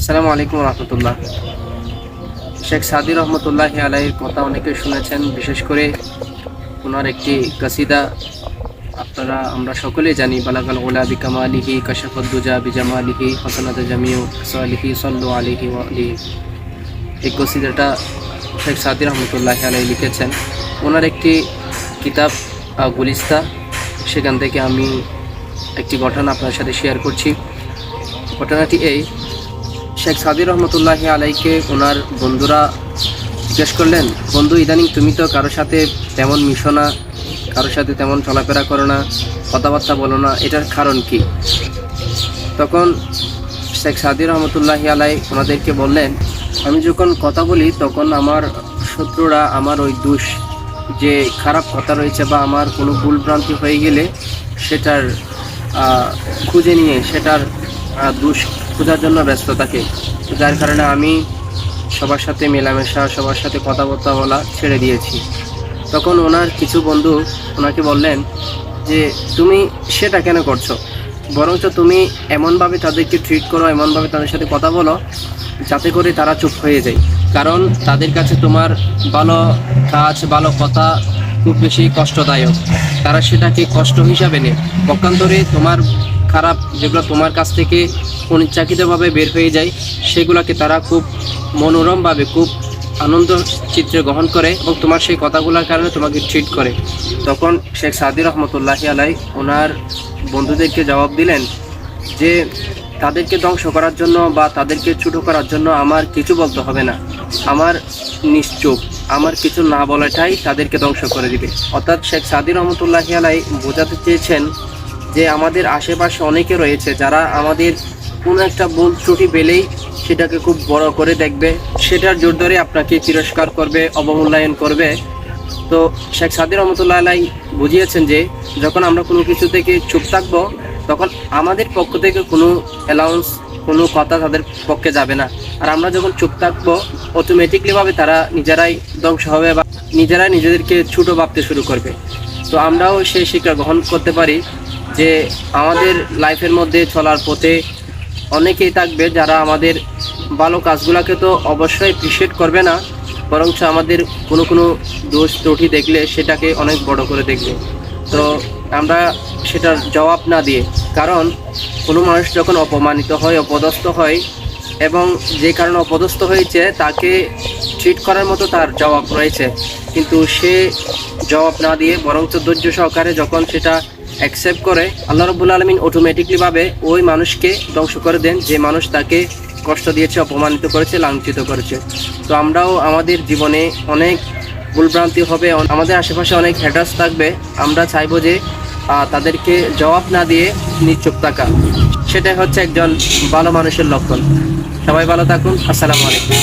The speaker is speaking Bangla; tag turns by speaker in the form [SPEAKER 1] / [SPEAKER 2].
[SPEAKER 1] আসসালামু আলাইকুম রহমতুল্লাহ। শেখ সাদি রহমতুল্লাহ আলাইয়ের কথা অনেকে শুনেছেন, বিশেষ করে ওনার একটি কাসিদা। আপনারা, আমরা সকলেই জানি বালাকাল ওলা বিকামা আলিহি কাশাফুদ্দুজা বিজামা আলিহি হসনাত জামিউ আলিহি সল্লু আলিহি আলি। এই কসিদাটা শেখ সাদি রহমতুল্লাহ আলাই লিখেছেন। ওনার একটি কিতাব গুলিস্তা। সেখান থেকে আমি একটি ঘটনা আপনার সাথে শেয়ার করছি। ঘটনাটি এই শেখ সাদি রহমতুল্লাহ আলাইকে ওনার বন্ধুরা জিজ্ঞেস করলেন, বন্ধু, ইদানিং তুমি তো কারোর সাথে তেমন মিশো না কারোর সাথে তেমন চলাফেরা করো না, কথাবার্তা বলো না, এটার কারণ কি? তখন শেখ সাদি রহমতুল্লাহ আলাই ওনাদেরকে বললেন, আমি যখন কথা বলি, তখন আমার শত্রুরা, আমার ওই দুষ, যে খারাপ কথা রয়েছে বা আমার কোনো ভুলভ্রান্তি হয়ে গেলে সেটার খুঁজে নিয়ে সেটার দোষ খোঁজার জন্য ব্যস্ত থাকে। যার কারণে আমি সবার সাথে মেলামেশা, সবার সাথে কথাবার্তা বলা ছেড়ে দিয়েছি। তখন ওনার কিছু বন্ধু ওনাকে বললেন যে, তুমি সেটা কেন করছ? বরঞ্চ তুমি এমনভাবে তাদেরকে ট্রিট করো, এমনভাবে তাদের সাথে কথা বলো, যাতে করে তারা চুপ হয়ে যায়। কারণ তাদের কাছে তোমার ভালো কাজ, ভালো কথা খুব বেশি কষ্টদায়ক। তারা সেটাকে কষ্ট হিসাবে নেয়। পক্ষান্তরে তোমার খারাপ যেগুলো তোমার কাছ থেকে অনিচ্ছাকৃতভাবে বের হয়ে যায়, সেগুলোকে তারা খুব মনোরমভাবে, খুব আনন্দ চিত্রে গ্রহণ করে এবং তোমার সেই কথাগুলোর কারণে তোমাকে ট্রিট করে। তখন শেখ সাদি রহমতুল্লাহি আলাই ওনার বন্ধুদেরকে জবাব দিলেন যে, তাদেরকে ধ্বংস করার জন্য বা তাদেরকে ছোটো করার জন্য আমার কিছু বলতে হবে না। আমার নিশ্চুপ। আমার কিছু না বলাটাই তাদেরকে ধ্বংস করে দিবে। অর্থাৎ শেখ সাদি রহমতুল্লাহি আলাই বোঝাতে চেয়েছেন যে আমাদের আশেপাশে অনেকে রয়েছে যারা আমাদের কোনো একটা ভুল ত্রুটি পেলেই সেটাকে খুব বড় করে দেখবে, সেটার জোর ধরে আপনাকে তিরস্কার করবে, অবমূল্যায়ন করবে। তো শেখ সাদি রহমতুল্লাহ আলাই বুঝিয়েছেন যে, যখন আমরা কোনো কিছু থেকে চুপ থাকব, তখন আমাদের পক্ষ থেকে কোনো অ্যালাউন্স কোনো কথা তাদের পক্ষে যাবে না। আর আমরা যখন চুপ থাকব অটোমেটিকলিভাবে তারা নিজেরাই ধ্বংস হবে বা নিজেরাই নিজেদেরকে ছোটো ভাবতে শুরু করবে। তো আমরাও সেই শিক্ষা গ্রহণ করতে পারি। যে আমাদের লাইফের মধ্যে চলার পথে অনেকেই থাকবে যারা আমাদের ভালো কাজগুলোকে তো অবশ্যই অ্যাপ্রিসিয়েট করবে না, বরঞ্চ আমাদের কোনো কোনো দোষ ত্রুটি দেখলে সেটাকে অনেক বড় করে দেখবে। তো আমরা সেটার জবাব না দিয়ে, কারণ কোনো মানুষ যখন অপমানিত হয়, অপদস্থ হয় এবং যে কারণে অপদস্থ হয়েছে, তাকে ট্রিট করার মতো তার জবাব রয়েছে। কিন্তু সে জবাব না দিয়ে, বরঞ্চ ধৈর্য সহকারে যখন সেটা অ্যাকসেপ্ট করে, আল্লাহ রবুল্লা আলমিন অটোমেটিকলিভাবে ওই মানুষকে ধ্বংস করে দেন, যে মানুষ তাকে কষ্ট দিয়েছে, অপমানিত করেছে, লাঞ্ছিত করেছে। তো আমরাও আমাদের জীবনে অনেক ভুলভ্রান্তি হবে আমাদের আশেপাশে অনেক হ্যাটার্স থাকবে। আমরা চাইব যে তাদেরকে জবাব না দিয়ে নিশ্চুপ থাকা। সেটাই হচ্ছে একজন ভালো মানুষের লক্ষণ। সবাই ভালো থাকুন, আসসালামু আলাইকুম।